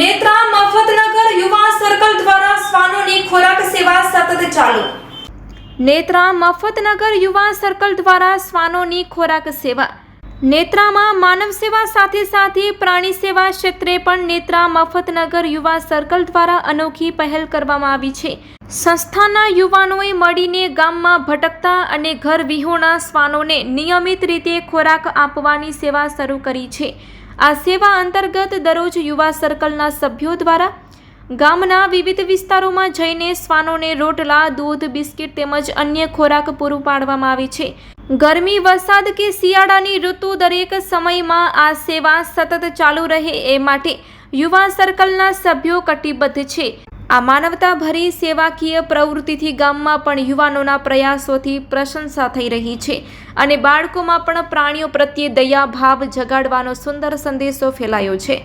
નેત્રા મફતનગર યુવા સર્કલ દ્વારા શ્વાનોની ખોરાક સેવા સતત ચાલુ. નેત્રા મફતનગર યુવા સર્કલ દ્વારા શ્વાનોની ખોરાક સેવા નેત્રામાં માનવ સેવા સાથે સાથે પ્રાણી સેવા ક્ષેત્રે પણ નેત્રા મફતનગર યુવા સર્કલ દ્વારા અનોખી પહેલ કરવામાં આવી છે. સંસ્થાના યુવાનોએ મળીને ગામમાં ભટકતા અને ઘર વિહોણા શ્વાનોને નિયમિત રીતે ખોરાક આપવાની સેવા શરૂ કરી છે. આ સેવા અંતર્ગત દરરોજ યુવા સર્કલના સભ્યો દ્વારા ગામના વિવિધ વિસ્તારોમાં જઈને શ્વાનોને રોટલા, દૂધ, બિસ્કિટ તેમજ અન્ય ખોરાક પૂરું પાડવામાં આવે છે. ગરમી, વરસાદ કે શિયાળાની ઋતુ દરેક સમયમાં આ સેવા સતત ચાલુ રહે એ માટે યુવા સર્કલના સભ્યો કટિબદ્ધ છે. આ માનવતાભરી સેવાકીય પ્રવૃત્તિથી ગામમાં પણ યુવાનોના પ્રયાસોથી પ્રશંસા થઈ રહી છે અને બાળકોમાં પણ પ્રાણીઓ પ્રત્યે દયાભાવ જગાડવાનો સુંદર સંદેશો ફેલાયો છે.